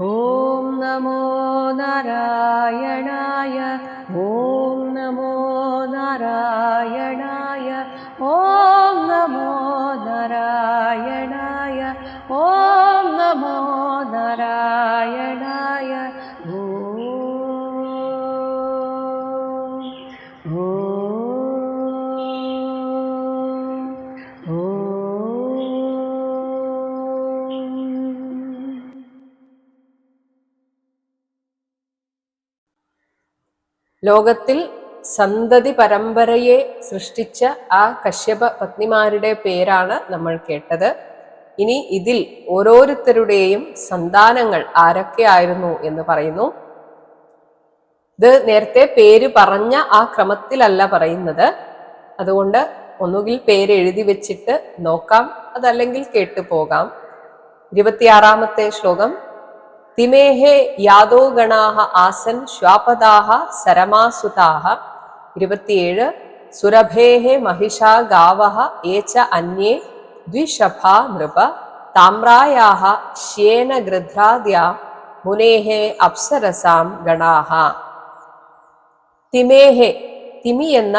ॐ नमो नारायणाय ലോകത്തിൽ സന്തതി പരമ്പരയെ സൃഷ്ടിച്ച ആ കശ്യപ പത്നിമാരുടെ പേരാണ് നമ്മൾ കേട്ടത്. ഇനി ഇതിൽ ഓരോരുത്തരുടെയും സന്താനങ്ങൾ ആരൊക്കെയായിരുന്നു എന്ന് പറയുന്നു. ഇത് നേരത്തെ പേര് പറഞ്ഞ ആ ക്രമത്തിലല്ല പറയുന്നത്. അതുകൊണ്ട് ഒന്നുകിൽ പേര് എഴുതി വെച്ചിട്ട് നോക്കാം അതല്ലെങ്കിൽ കേട്ടു പോകാം. ഇരുപത്തിയാറാമത്തെ ശ്ലോകം തിമേഹേ യാദോ ഗണാഹ ആസൻ ശ്വാപദാഹ സരമാസുതാഹ. ഇരുപത്തിയേഴ് സുരഭേഹേ മഹിഷാ ഗാവഹ ഏച്ച അന്യേ ദ്വിഷഭാ നൃപ താമ്രായാഹ ശ്യേന ഗൃധ്രാദ്യ മുനേഹേ അപ്സരസാം ഗണാഹ. തിമേഹെ തിമി എന്ന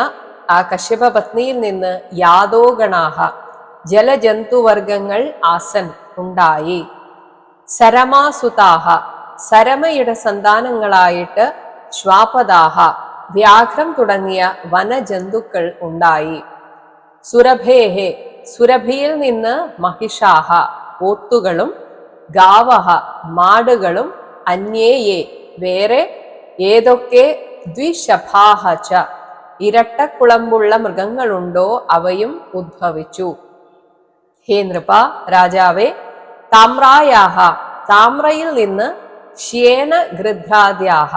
ആ കശ്യപ പത്നിയിൽ നിന്ന് യാദോ ഗണാഹ ജലജന്തുവർഗങ്ങൾ ആസൻ ഉണ്ടായി. സരമാസുതാഹ സരമയുടെ സന്താനങ്ങളായിട്ട് ശ്വാപദാഹ വ്യാഘ്രം തുടങ്ങിയ വനജന്തുക്കൾ ഉണ്ടായി. സുരഭേഹെ സുരഭിയിൽ നിന്ന് മഹിഷാഹ പോത്തുകളും ഗാവഹ മാടുകളും അന്യേയെ വേറെ ഏതൊക്കെ ദ്വിശഭാഹ ച ഇരട്ടക്കുളമ്പുള്ള മൃഗങ്ങളുണ്ടോ അവയും ഉദ്ഭവിച്ചു. ഹേ നൃപ രാജാവേ താമ്രായാഹ താമ്രയിൽ നിന്ന് ശ്യേന ഗൃദ്ധാദ്യാഹ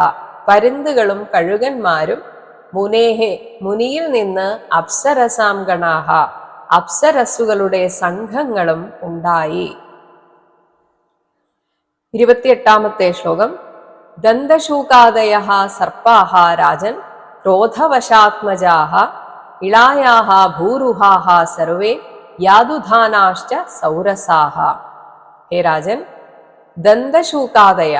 പരുന്തുകളും കഴുകന്മാരും മുനേഹെ മുനിയിൽ നിന്ന് അപ്സരസാം ഗണാഹ അപ്സരസുകളുടെ സംഘങ്ങളും ഉണ്ടായി. ഇരുപത്തിയെട്ടാമത്തെ ശ്ലോകം. ദന്തശൂകാദയ സർപ്പാഹ രാജൻ ക്രോധവശാത്മജാഹ ഇളായാഹ ഭൂരുഹാഹ സർവേ യാതുധാനാശ്ച സൗരസാഹ. ഹേ രാജൻ. ദന്തശൂകാദയ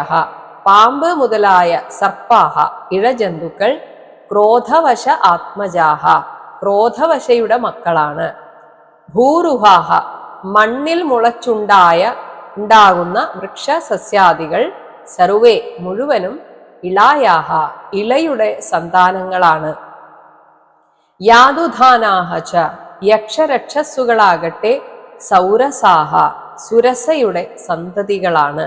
പാമ്പ് മുതലായ സർപ്പാഹ ഇഴജന്തുക്കൾ ക്രോധവശ ആത്മജാഹ ക്രോധവശയുടെ മക്കളാണ്. ഭൂരുഹാഹ മണ്ണിൽ മുളച്ചുണ്ടായ ഉണ്ടാകുന്ന വൃക്ഷസസ്യാദികൾ സർവേ മുഴുവനും ഇളായാഹ ഇളയുടെ സന്താനങ്ങളാണ്. യാതുധാനാഹ ച യക്ഷരക്ഷസ്സുകളാകട്ടെ സൗരസാഹ സുരസയുടെ സന്തതികളാണ്.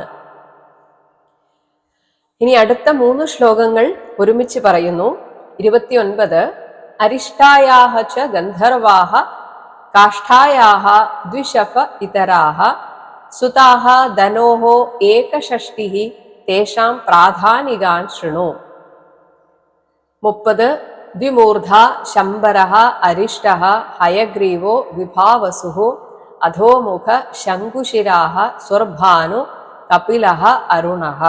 ഇനി അടുത്ത മൂന്ന് ശ്ലോകങ്ങൾ ഒരുമിച്ച് പറയുന്നു. ഇരുപത്തിയൊൻപത് അരിഷ്ടായാഹ ച ഗന്ധർവാഹ കാഷ്ഠായാഹ ദ്വിഷഫ ഇതരാഹ സുതാഹ ധനോഹോ ഏകഷഷ്ടി തേഷാം പ്രാധാനികാൻ ശൃണു. മുപ്പത് ദ്വിമൂർധ ശംബര അരിഷ്ട ഹയഗ്രീവോ വിഭാവസുഃ അധോമുഖ ശങ്കുശിരാഹ സ്വർഭാനു കപിലഹ അരുണഹ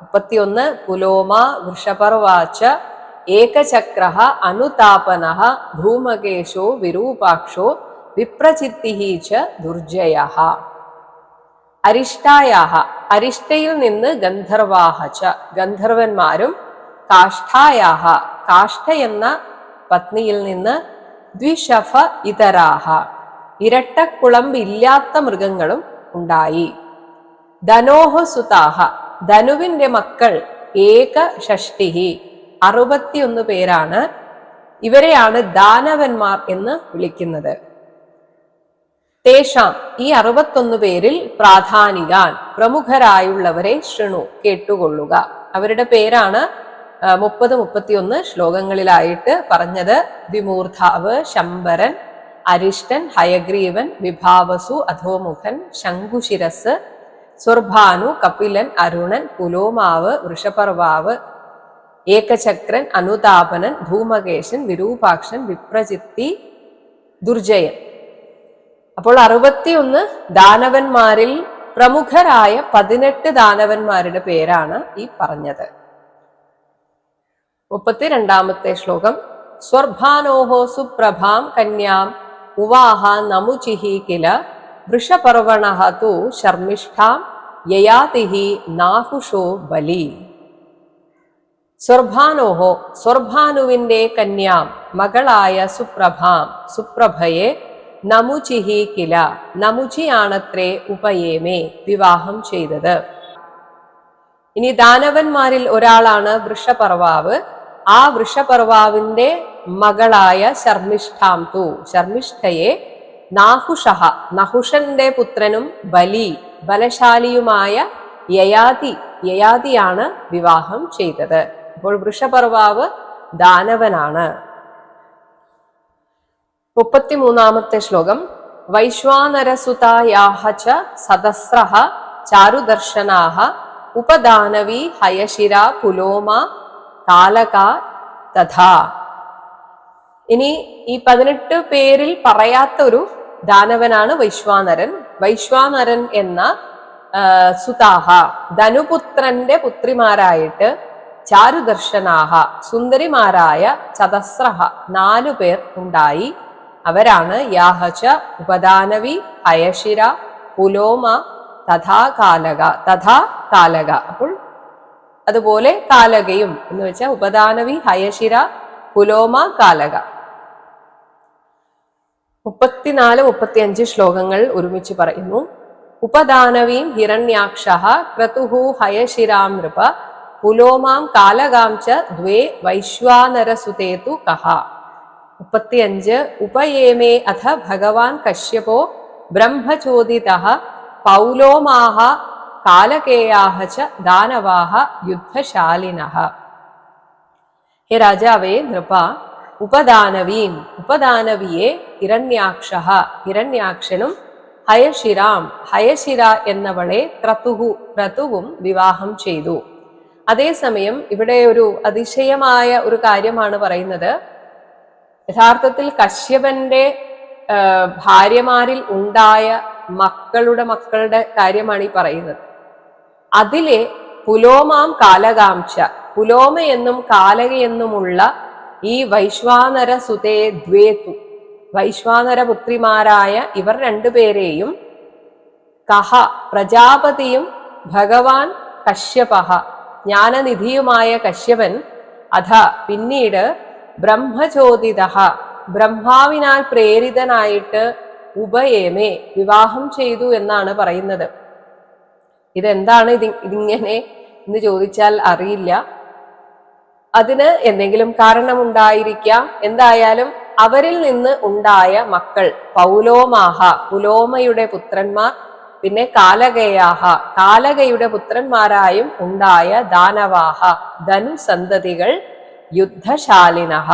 മുപ്പത്തിയൊന്ന് പുലോമ വൃഷപർവാച്ച ഏകചക്ര അനുതാപന ധൂമകേശോ വിരൂപാക്ഷോ വിപ്രചിത്തി ച അരിഷ്ടായ അരിഷ്ടയിൽ നിന്ന് ഗന്ധർവാഹ ച ഗന്ധർവന്മാരും കാഷ്ഠായാഹ കാഷ്ഠ എന്ന പത്നിയിൽ നിന്ന് ദ്വിഷഫ ഇതരാഹ। ഇരട്ടക്കുളമ്പില്ലാത്ത മൃഗങ്ങളും ഉണ്ടായി. ധനോഹ സുതാഹ ധനുവിന്റെ മക്കൾ ഏക ഷഷ്ടിഹി അറുപത്തിയൊന്ന് പേരാണ്. ഇവരെയാണ് ദാനവന്മാർ എന്ന് വിളിക്കുന്നത്. തേഷാം ഈ അറുപത്തൊന്ന് പേരിൽ പ്രാധാനികാൻ പ്രമുഖരായുള്ളവരെ ശൃണു കേട്ടുകൊള്ളുക. അവരുടെ പേരാണ് മുപ്പത് മുപ്പത്തിയൊന്ന് ശ്ലോകങ്ങളിലായിട്ട് പറഞ്ഞത് വിമൂർധാവ് ശമ്പരൻ അരിഷ്ടൻ ഹയഗ്രീവൻ വിഭാവസു അധോമുഖൻ ശംഖുശിരസ് സ്വർഭാനു കപിലൻ അരുണൻ പുലോമാവ് വൃഷപർവാവ് ഏകചക്രൻ അനുതാപനൻ ധൂമകേശൻ വിരൂപാക്ഷൻ വിപ്രചിത്തി ദുർജയൻ. അപ്പോൾ അറുപത്തിയൊന്ന് ദാനവന്മാരിൽ പ്രമുഖരായ പതിനെട്ട് ദാനവന്മാരുടെ പേരാണ് ഈ പറഞ്ഞത്. മുപ്പത്തിരണ്ടാമത്തെ ശ്ലോകം സ്വർഭാനോഹോ സുപ്രഭാം കന്യാം ഉവാഹ നമുചിഹി കില വൃഷപർവണ തു ശർമ്മിഷ്ഠാം യയാതിഹി നാഹുഷോ ബലി. സ്വർഭാനോഹോ സ്വർഭാനുവിന്റെ കന്യാം മകളായ സുപ്രഭാം സുപ്രഭയെ നമുചിഹി കില നമുചിയാണത്രേ ഉപയേമേ വിവാഹം ചെയ്തത്. ഇനി ദാനവന്മാരിൽ ഒരാളാണ് വൃഷപർവാവ്. ആ വൃഷപർവാവിന്റെ മകളായ ശർമിഷ്ഠാംതു ശർമ്മിഷ്ഠയെ നാഹുഷഹ നഹുഷന്റെ പുത്രനും ബലി ബലശാലിയുമായ യയാതി യയാതിയാണ് വിവാഹം ചെയ്തത്. അപ്പോൾ വൃഷപർവാവ് ദാനവനാണ്. മുപ്പത്തിമൂന്നാമത്തെ ശ്ലോകം. വൈശ്വാനരസുതായാഹ ച സദസ്രഹ ചാരുദർശനാഹ ഉപദാനവി ഹയശിര പുലോമ കാലക തഥാ. ഇനി ഈ പതിനെട്ട് പേരിൽ പറയാത്ത ഒരു ദാനവനാണ് വൈശ്വാനരൻ. വൈശ്വാനരൻ എന്ന സുതാഹ ധനുപുത്രന്റെ പുത്രിമാരായിട്ട് ചാരുദർശനാഹ സുന്ദരിമാരായ ചതസ്രഹ നാലു പേർ ഉണ്ടായി. അവരാണ് യാഹച ഉപദാനവി ഹയശിര പുലോമ തഥാ കാലക തഥാ കാലക അപ്പോൾ അതുപോലെ കാലകയും എന്ന് വെച്ചാൽ ഉപദാനവി ഹയശിര പുലോമ കാലക. മുപ്പത്തിനാല് മുപ്പത്തിയഞ്ച് ശ്ലോകങ്ങൾ ഒരുമിച്ച് പറയുന്നു. ഉപദാനവീം ഹിരണ്യാക്ഷ ക്രതുഹു ഹയശിരാം നൃപ പുലോമാം കാലകാം ച ദ്വേ വൈശ്വാനരസുതേതു കഹ. മുപ്പത്തിയഞ്ച് ഉപയേമേ അഥ ഭഗവാൻ കശ്യപോ ബ്രഹ്മചോദിത പൗലോമാഹ കാലകേയാഹ ച ദാനവാഹ യുദ്ധശാലിന. ഹേ രാജാവേ നൃപ ഉപദാനവീം ഉപദാനവിയെ ഹിരണ്യാക്ഷ ഹിരണ്യാക്ഷനും ഹയശിരാം ഹയശിര എന്നവളെ ക്രതുഹു ക്രതുവും വിവാഹം ചെയ്തു. അതേസമയം ഇവിടെ ഒരു അതിശയമായ ഒരു കാര്യമാണ് പറയുന്നത്. യഥാർത്ഥത്തിൽ കശ്യപന്റെ ഭാര്യമാരിൽ ഉണ്ടായ മക്കളുടെ മക്കളുടെ കാര്യമാണ് ഈ പറയുന്നത്. അതിലെ പുലോമാം കാലകാംക്ഷ പുലോമ എന്നും ഈ വൈശ്വാനര സുതേ ദ്വേതു വൈശ്വാനര പുത്രിമാരായ ഇവർ രണ്ടുപേരെയും കഹ പ്രജാപതിയും ഭഗവാൻ കശ്യപഹ ജ്ഞാനനിധിയുമായ കശ്യപൻ അഥ പിന്നീട് ബ്രഹ്മചോദിത ബ്രഹ്മാവിനാൽ പ്രേരിതനായിട്ട് ഉപയേമേ വിവാഹം ചെയ്തു എന്നാണ് പറയുന്നത്. ഇതെന്താണ് ഇത് ഇതിങ്ങനെ എന്ന് ചോദിച്ചാൽ അറിയില്ല. അതിന് എന്തെങ്കിലും കാരണമുണ്ടായിരിക്കാം. എന്തായാലും അവരിൽ നിന്ന് ഉണ്ടായ മക്കൾ പൗലോമാഹ പുലോമയുടെ പുത്രന്മാർ പിന്നെ കാലകയാഹ കാലകയുടെ പുത്രന്മാരായും ഉണ്ടായ ദാനവാഹ ധനുസന്തതികൾ യുദ്ധശാലിനഹ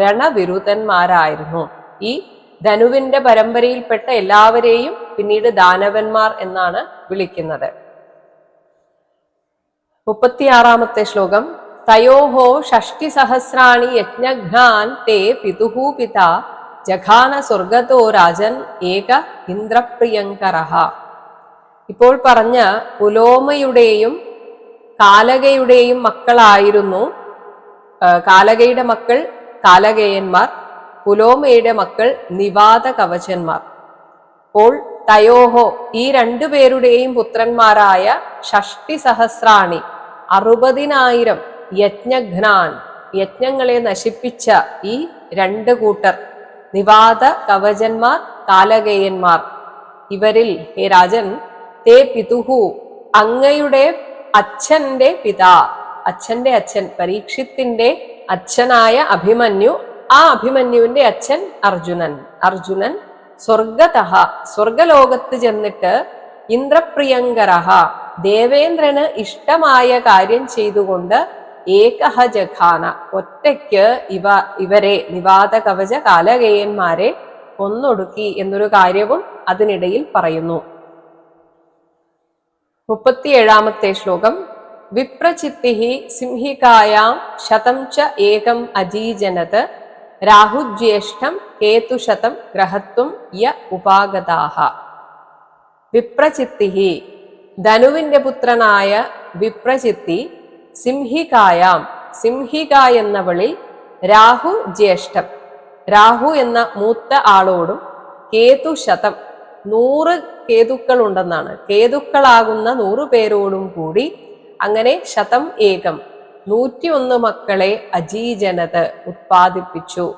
രണവിരുദ്ധന്മാരായിരുന്നു. ഈ ധനുവിന്റെ പരമ്പരയിൽപ്പെട്ട എല്ലാവരെയും പിന്നീട് ദാനവന്മാർ എന്നാണ് വിളിക്കുന്നത്. മുപ്പത്തിയാറാമത്തെ ശ്ലോകം. തയോഹോ ഷഷ്ടിസഹസ്രാണി യജ്ഞഘ്നാൻ തേ പിതുഃ പിത ജഘാന സ്വർഗതോ രാജൻ ഏക ഇന്ദ്രപ്രിയങ്കര ഇപ്പോൾ പറഞ്ഞ പുലോമയുടെയും കാലകയുടെയും മക്കളായിരുന്നു കാലകയുടെ മക്കൾ കാലകേയന്മാർ പുലോമയുടെ മക്കൾ നിവാത കവചന്മാർ. അപ്പോൾ തയോഹോ ഈ രണ്ടുപേരുടെയും പുത്രന്മാരായ ഷഷ്ടി സഹസ്രാണി അറുപതിനായിരം യജ്ഞഘ്നാൻ യജ്ഞങ്ങളെ നശിപ്പിച്ച ഈ രണ്ട് കൂട്ടർ നിവാദ കവചന്മാർ കാലകേയന്മാർ. ഇവരിൽ ഹേ രാജൻ തേ പിതുഹു അങ്ങയുടെ അച്ഛന്റെ പിതാ അച്ഛന്റെ അച്ഛൻ പരീക്ഷത്തിന്റെ അച്ഛനായ അഭിമന്യു ആ അഭിമന്യുവിന്റെ അച്ഛൻ അർജുനൻ. അർജുനൻ സ്വർഗതഹ സ്വർഗലോകത്ത് ചെന്നിട്ട് ഇന്ദ്രപ്രിയങ്കരഹ ദേവേന്ദ്രന് ഇഷ്ടമായ കാര്യം ചെയ്തുകൊണ്ട് ഏകഹ ജഖാന ഒറ്റയ്ക്ക് ഇവ ഇവരെ നിവാത കവച കാലകേയന്മാരെ കൊന്നൊടുക്കി എന്നൊരു കാര്യവും അതിനിടയിൽ പറയുന്നു. മുപ്പത്തിയേഴാമത്തെ ശ്ലോകം. വിപ്രചിത്തി സിംഹികായാം ശതം ച ഏകം അജീജനത്. രാഹുജ്യേഷ്ഠം കേതുശതം ഗ്രഹത്വം യ ഉപാഗതാഹ. വിപ്രചിത്തി ധനുവിന്റെ പുത്രനായ വിപ്രചിത്തി സിംഹികായാം. സിംഹിക എന്നവളിൽ രാഹു ജ്യേഷ്ഠം. രാഹു എന്ന മൂത്ത ആളോടും കേതു ശതം. നൂറ് കേതുക്കൾ ഉണ്ടെന്നാണ് കേതുക്കളാകുന്ന നൂറു പേരോടും കൂടി അങ്ങനെ ശതം ഏകം. നൂറ്റിയൊന്ന് മക്കളെ അജീജനത് ഉത്പാദിപ്പിച്ചു.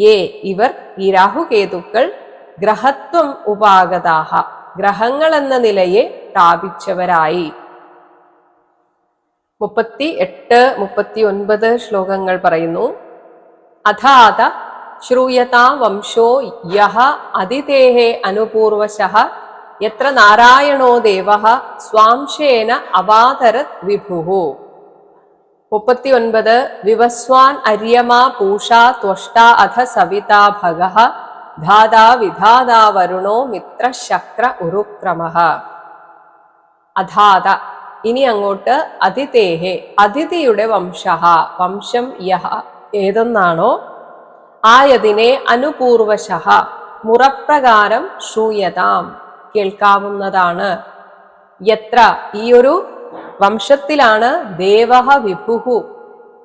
ഏ ഇവർ ഈ രാഹുകേതുക്കൾ ഗ്രഹത്വം ഉപാഗതാഹ. ഗ്രഹങ്ങൾ എന്ന നിലയെ പ്രാപിച്ചവരായി. മുപ്പത്തി എട്ട് മുപ്പത്തി ഒൻപത് ശ്ലോകങ്ങൾ പറയുന്നു. അഥാത ശ്രൂയതാ വംശോ യഹ അതിഥേഹേ അനുപൂർവശഃ യത്ര നാരായണോ ദേവ സ്വാംശേന അവാതരത് വിഭുഹു മുപ്പത്തി ഒൻപത് വിവസ്വാൻ അര്യമാ പൂഷ ത്വഷ്ട അധ സവിതാ ഭഗ ധാതാ വിധാതാ വരുണോ മിത്ര ശക്ര ഉരുക്രമഃ. അധാത ഇനി അങ്ങോട്ട് അതിഥേഹെ. അതിഥിയുടെ വംശഹ. വംശം യഹ. ഏതെന്നാണോ? ആയതിനെ അനുപൂർവശ മുറപ്രകാരം ശൂയതാം. കേൾക്കാവുന്നതാണ്. യത്ര ഒരു വംശത്തിലാണ് ദേവഹ വിഭുഹു.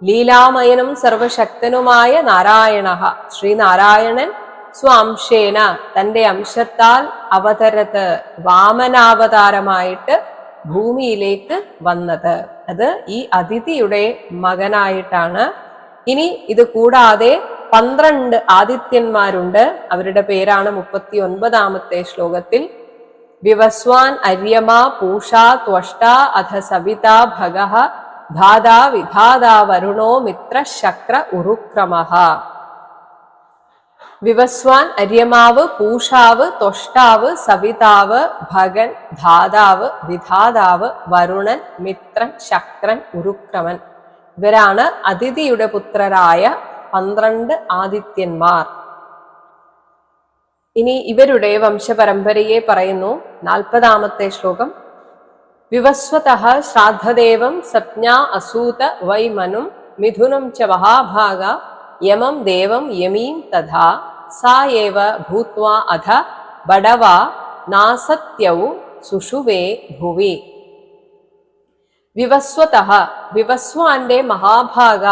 ലീലാമയനും സർവശക്തനുമായ നാരായണ ശ്രീനാരായണൻ സ്വാംശേന. തന്റെ അംശത്താൽ അവതരത്ത് വാമനാവതാരമായിട്ട് ഭൂമിയിലേക്ക് വന്നത്. അത് ഈ അതിഥിയുടെ മകനായിട്ടാണ്. ഇനി ഇത് കൂടാതെ പന്ത്രണ്ട് ആദിത്യന്മാരുണ്ട്. അവരുടെ പേരാണ് മുപ്പത്തി ഒൻപതാമത്തെ ശ്ലോകത്തിൽ. വിവസ്വാൻ അര്യമ പൂഷ ത്വഷ്ട അധ സവിത ഭഗ ധാതാ വിധാതാ വരുണോ മിത്ര ശക്ര ഉരുക്രമഃ വിവസ്വാൻ അര്യമാവ് പൂഷാവ് തൊഷ്ടാവ് സവിതാവ് ഭഗൻ ധാതാവ് വിധാതാവ് വരുണൻ മിത്രൻ ശക്രൻ ഉരുക്രമൻ. ഇവരാണ് അതിഥിയുടെ പുത്രരായ പന്ത്രണ്ട് ആദിത്യന്മാർ. ഇനി ഇവരുടെ വംശപരമ്പരയെ പറയുന്നു. നാൽപ്പതാമത്തെ ശ്ലോകം. വിവസ്വത ശ്രാദ്ധദേവം സപ്ഞാ അസൂത വൈമനും മിഥുനം ച മഹാഭാഗ യമം ദേവം യമീം തഥാ സാ ഏവ ഭൂത്വാ അധ ബടവ നാസത്യൗ സുഷുവേ ഭുവി. വിവസ്വത വിവസ്വാന്റെ മഹാഭാഗ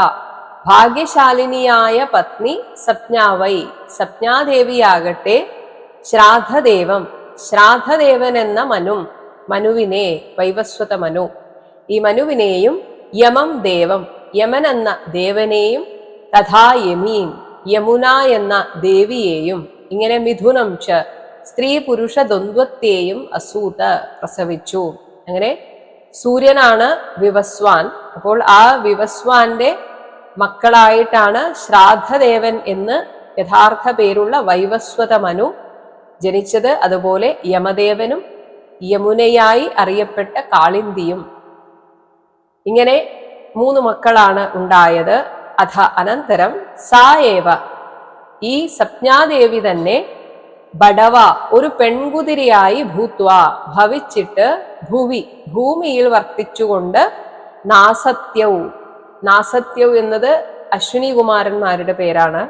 ഭാഗ്യശാലിനിയായ പത്നി സപ്ഞാവൈ സപ്നാദേവിയാകട്ടെ ശ്രാദ്ധദേവം ശ്രാദ്ധദേവൻ എന്ന മനും മനുവിനെ വൈവസ്വത മനു ഈ മനുവിനെയും യമം ദേവം യമൻ ദേവനെയും തഥാ യമീം യമുന എന്ന ദേവിയെയും ഇങ്ങനെ മിഥുനം ച സ്ത്രീ പുരുഷ ദ്വന്ദ്വത്തെയും അസൂത പ്രസവിച്ചു. അങ്ങനെ സൂര്യനാണ് വിവസ്വാൻ. അപ്പോൾ ആ വിവസ്വാന്റെ മക്കളായിട്ടാണ് ശ്രാദ്ധദേവൻ എന്ന് യഥാർത്ഥ പേരുള്ള വൈവസ്വത മനു ജനിച്ചത്. അതുപോലെ യമദേവനും യമുനയായി അറിയപ്പെട്ട കാളിന്തിയും. ഇങ്ങനെ മൂന്ന് മക്കളാണ് ഉണ്ടായത്. അഥ അനന്തരം സായേവ ഈ സപ്നാദേവി തന്നെ ബടവ ഒരു പെൺകുതിരിയായി ഭൂത്വ ഭവിച്ചിട്ട് ഭൂവി ഭൂമിയിൽ വർത്തിച്ചുകൊണ്ട് നാസത്യവും നാസത്യവ് എന്നത് അശ്വിനി കുമാരന്മാരുടെ പേരാണ്.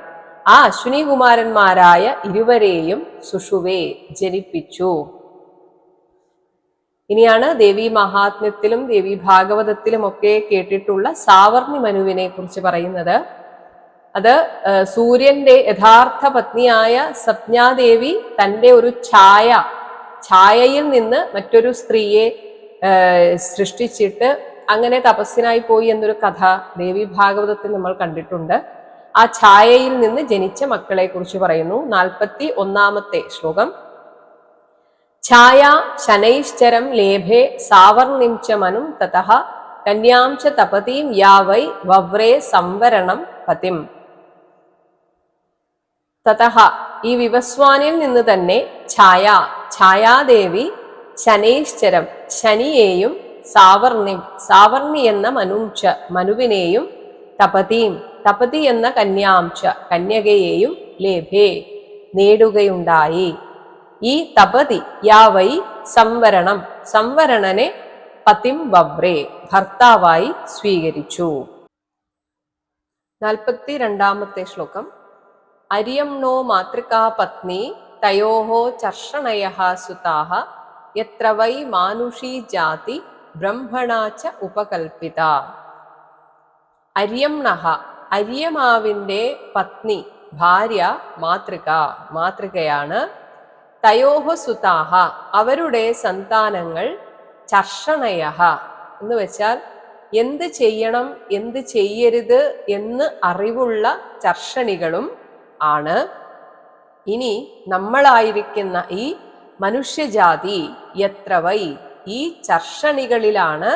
ആ അശ്വിനി കുമാരന്മാരായ ഇരുവരെയും സുഷുവേ ജനിപ്പിച്ചു. ഇനിയാണ് ദേവി മഹാത്മ്യത്തിലും ദേവി ഭാഗവതത്തിലും ഒക്കെ കേട്ടിട്ടുള്ള സാവർണി മനുവിനെ കുറിച്ച് പറയുന്നത്. അത് സൂര്യന്റെ യഥാർത്ഥ പത്നിയായ സപ്ഞാദേവി തന്റെ ഒരു ഛായ ഛായയിൽ നിന്ന് മറ്റൊരു സ്ത്രീയെ സൃഷ്ടിച്ചിട്ട് അങ്ങനെ തപസ്സിനായി പോയി എന്നൊരു കഥ ദേവി ഭാഗവതത്തിൽ നമ്മൾ കണ്ടിട്ടുണ്ട്. ആ ഛായയിൽ നിന്ന് ജനിച്ച മക്കളെ കുറിച്ച് പറയുന്നു. നാൽപ്പത്തി ഒന്നാമത്തെ ശ്ലോകം. ശനൈശ്ചരം ലേഭേ സാവർണിം ച മനും തതഃ കന്യാം ച തപതീം യാ വൈ വവ്രേ സംവരണം പതിം. തഥ ഈ വിവസ്വാനിൽ നിന്ന് തന്നെ ഛായ ഛായാദേവി ശനൈശ്ചരം ശനിയെയും സാവർണി സാവർണി എന്ന മനുംച മനുവിനെയും തപതീം തപതി എന്ന കന്യാംച കന്യകയെയും ലേഭേ നേടുകയുണ്ടായി. ഈ തപതി യാവൈ സംവരണം. സംവരണനെ പതിം വവ്രേ ഭർത്താവായി സ്വീകരിച്ചു. നാൽപ്പത്തി രണ്ടാമത്തെ ശ്ലോകം അരിയംണോ മാതൃകാ പത്നി തയോഹോ ചർഷണയ സുതാഹ. എത്ര വൈ മാനുഷീ ജാതി ബ്രഹ്മണാച്ച ഉപകൽപ്പിത അര്യംണഹ അര്യമാവിന്റെ പത്നി ഭാര്യ മാതൃക. മാതൃകയാണ് തയോഹ സുതാഹ അവരുടെ സന്താനങ്ങൾ ചർഷണയ എന്ന് വെച്ചാൽ എന്ത് ചെയ്യണം എന്ത് ചെയ്യരുത് എന്ന് അറിവുള്ള ചർഷണികളും ആണ്. ഇനി നമ്മളായിരിക്കുന്ന ഈ മനുഷ്യജാതി എത്ര വൈ ഈ ചർഷണികളിലാണ്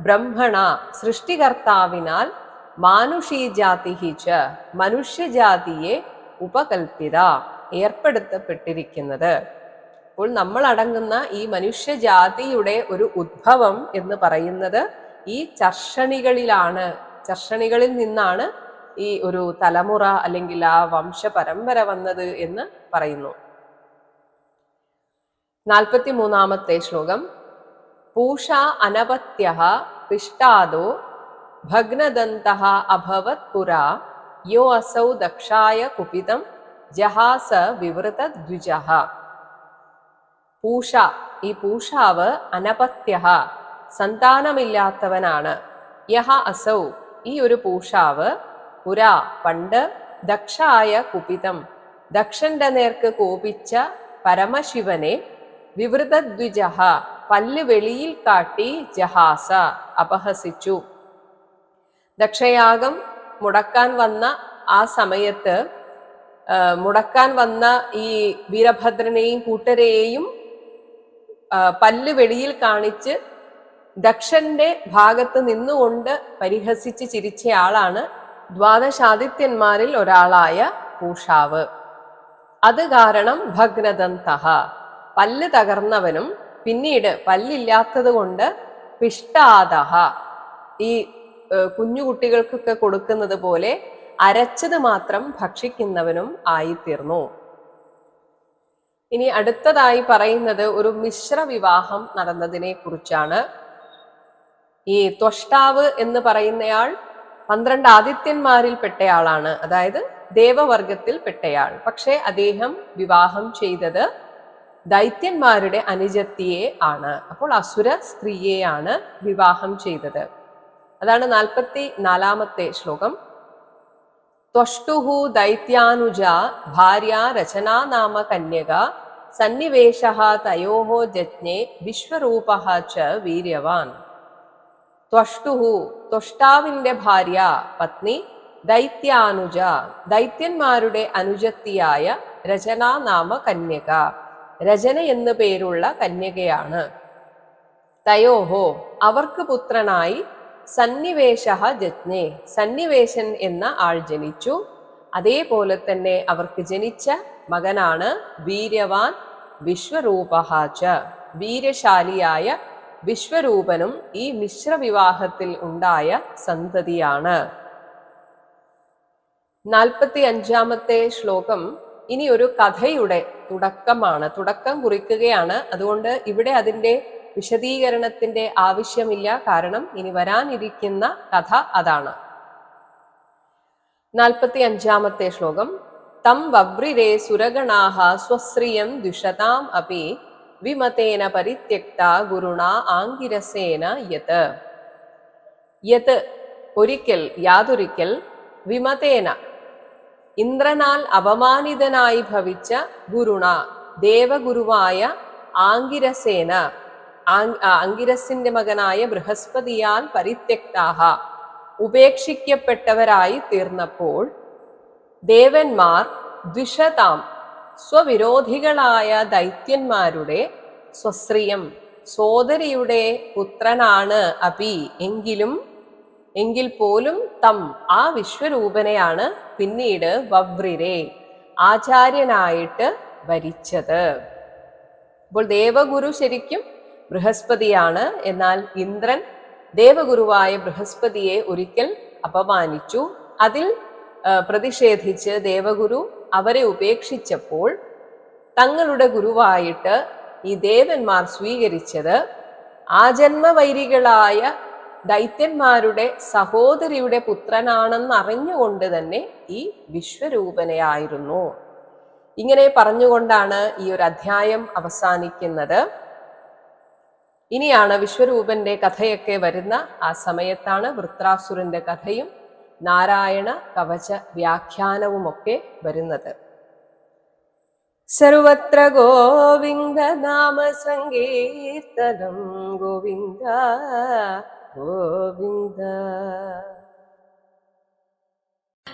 ബ്രഹ്മണ സൃഷ്ടികർത്താവിനാൽ മാനുഷീജാതിഹിച്ച മനുഷ്യജാതിയെ ഉപകൽപ്പിത. ഏർപ്പെടുത്തപ്പെട്ടിരിക്കുന്നത്. അപ്പോൾ നമ്മൾ അടങ്ങുന്ന ഈ മനുഷ്യജാതിയുടെ ഒരു ഉദ്ഭവം എന്ന് പറയുന്നത് ഈ ചർഷണികളിലാണ്. ചർഷണികളിൽ നിന്നാണ് ഈ ഒരു തലമുറ അല്ലെങ്കിൽ ആ വംശ പരമ്പര വന്നത് എന്ന് പറയുന്നു. നാൽപ്പത്തി മൂന്നാമത്തെ ശ്ലോകം. പൂഷ അനപത്യ പിഷ്ടാദോ ഭഗ്നദന്ത അഭവത് പുരാ യോ അസൗ ദക്ഷായ കുപിതം ജഹാസ വിവൃത ദ്വിജ. പൂഷ ഈ പൂഷാവ് അനപത്യ സന്താനമില്ലാത്തവനാണ്. യഹ അസൗ ഈ ഒരു പൂഷാവ് പുരാ പണ്ട് ദക്ഷായ കുപിതം. ദക്ഷന്റെ നേർക്ക് കോപിച്ച പരമശിവനെ വിവൃതദ്വിജഹ പല്ല് വെളിയിൽ കാട്ടി ജഹാസ അപഹസിച്ചു. ദക്ഷയാഗം മുടക്കാൻ വന്ന ആ സമയത്ത് മുടക്കാൻ വന്ന ഈ വീരഭദ്രനെയും കൂട്ടരെയും പല്ല് വെളിയിൽ കാണിച്ച് ദക്ഷന്റെ ഭാഗത്ത് നിന്നുകൊണ്ട് പരിഹസിച്ച് ചിരിച്ചയാളാണ് ദ്വാദശാദിത്യന്മാരിൽ ഒരാളായ പൂഷാവ്. അത് കാരണം ഭഗ്നദന്തഹ. പല്ല് തകർന്നവനും പിന്നീട് പല്ലില്ലാത്തത് കൊണ്ട് പിഷ്ടാദഹ. ഈ കുഞ്ഞുകുട്ടികൾക്കൊക്കെ കൊടുക്കുന്നത് പോലെ അരച്ചത് മാത്രം ഭക്ഷിക്കുന്നവനും ആയിത്തീർന്നു. ഇനി അടുത്തതായി പറയുന്നത് ഒരു മിശ്ര വിവാഹം നടന്നതിനെ കുറിച്ചാണ്. ഈ ത്വഷ്ടാവ് എന്ന് പറയുന്നയാൾ പന്ത്രണ്ട് ആദിത്യന്മാരിൽ പെട്ടയാളാണ്. അതായത് ദേവവർഗത്തിൽ പെട്ടയാൾ. പക്ഷെ അദ്ദേഹം വിവാഹം ചെയ്തത് ദൈത്യന്മാരുടെ അനുജത്തിയെ ആണ്. അപ്പോൾ അസുര സ്ത്രീയെയാണ് വിവാഹം ചെയ്തത്. അതാണ് നാൽപ്പത്തി നാലാമത്തെ ശ്ലോകം. ത്വഷ്ടുഹു ദൈത്യാനുജ ഭാര്യ രചനാ കന്യക സന്നിവേശ തയോ ജജ്ഞെ വിശ്വരൂപ ച വീര്യവാൻ. ത്വഷ്ടുഹു ത്വഷ്ടാവിന്റെ ഭാര്യ പത്നി ദൈത്യാനുജ ദൈത്യന്മാരുടെ അനുജത്തിയായ രചനാ കന്യക. രചന എന്നു പേരുള്ള കന്യകയാണ്. തയോഹോ അവർക്ക് പുത്രനായി സന്നിവേശ ജജ്ഞേ. സന്നിവേശൻ എന്ന ആൾ ജനിച്ചു. അതേപോലെ തന്നെ അവർക്ക് ജനിച്ച മകനാണ് വീര്യവാൻ വിശ്വരൂപഹാച വീര്യശാലിയായ വിശ്വരൂപനും ഈ മിശ്രവിവാഹത്തിൽ ഉണ്ടായ സന്തതിയാണ്. നാൽപ്പത്തി അഞ്ചാമത്തെ ശ്ലോകം ഇനി ഒരു കഥയുടെ തുടക്കമാണ്. തുടക്കം കുറിക്കുകയാണ്. അതുകൊണ്ട് ഇവിടെ അതിന്റെ വിശദീകരണത്തിന്റെ ആവശ്യമില്ല. കാരണം ഇനി വരാനിരിക്കുന്ന കഥ അതാണ്. നാൽപ്പത്തി അഞ്ചാമത്തെ ശ്ലോകം. തം വവ്രിരേ സുരഗണാഹ സ്വശ്രിയം ദ്വിഷതാം അപി വിമതേന പരിത്യക്ത ഗുരുണ ആംഗിരസേന യത് യത് ഒരിക്കൽ യാതൊരിക്കൽ വിമതേന ഇന്ദ്രനാൽ അപമാനിതനായി ഭവിച്ച ഗുരുണ ദേവഗുരുവായ ആംഗിരസേന ആങ്- ആ, അങ്കിരസിന്റെ മകനായ ബൃഹസ്പതിയാൽ പരിത്യക്താഹ. ഉപേക്ഷിക്കപ്പെട്ടവരായി തീർന്നപ്പോൾ ദേവന്മാർ ദ്വിഷതാം സ്വവിരോധികളായ ദൈത്യന്മാരുടെ സ്വശ്രിയം സോദരിയുടെ പുത്രനാണ് അപി. എങ്കിലും എങ്കിൽ പോലും തം ആ വിശ്വരൂപനെയാണ് പിന്നീട് വവ്രിരെ ആചാര്യനായിട്ട് ഭരിച്ചത് അപ്പോൾ ദേവഗുരു ശരിക്കും ബൃഹസ്പതിയാണ്. എന്നാൽ ഇന്ദ്രൻ ദേവഗുരുവായ ബൃഹസ്പതിയെ ഒരിക്കൽ അപമാനിച്ചു. അതിൽ പ്രതിഷേധിച്ച് ദേവഗുരു അവരെ ഉപേക്ഷിച്ചപ്പോൾ തങ്ങളുടെ ഗുരുവായിട്ട് ഈ ദേവന്മാർ സ്വീകരിച്ചത് ആജന്മവൈരികളായ ദൈത്യന്മാരുടെ സഹോദരിയുടെ പുത്രനാണെന്ന് അറിഞ്ഞുകൊണ്ട് തന്നെ ഈ വിശ്വരൂപനയായിരുന്നു. ഇങ്ങനെ പറഞ്ഞുകൊണ്ടാണ് ഈ ഒരു അധ്യായം അവസാനിക്കുന്നത്. ഇനിയാണ് വിശ്വരൂപന്റെ കഥയൊക്കെ വരുന്ന ആ സമയത്താണ് വൃത്രാസുരന്റെ കഥയും നാരായണ കവച വ്യാഖ്യാനവുമൊക്കെ വരുന്നത്. സർവത്ര ഗോവിന്ദ നാമ സങ്കീർത്തനം ഗോവിന്ദ ഗോവിന്ദ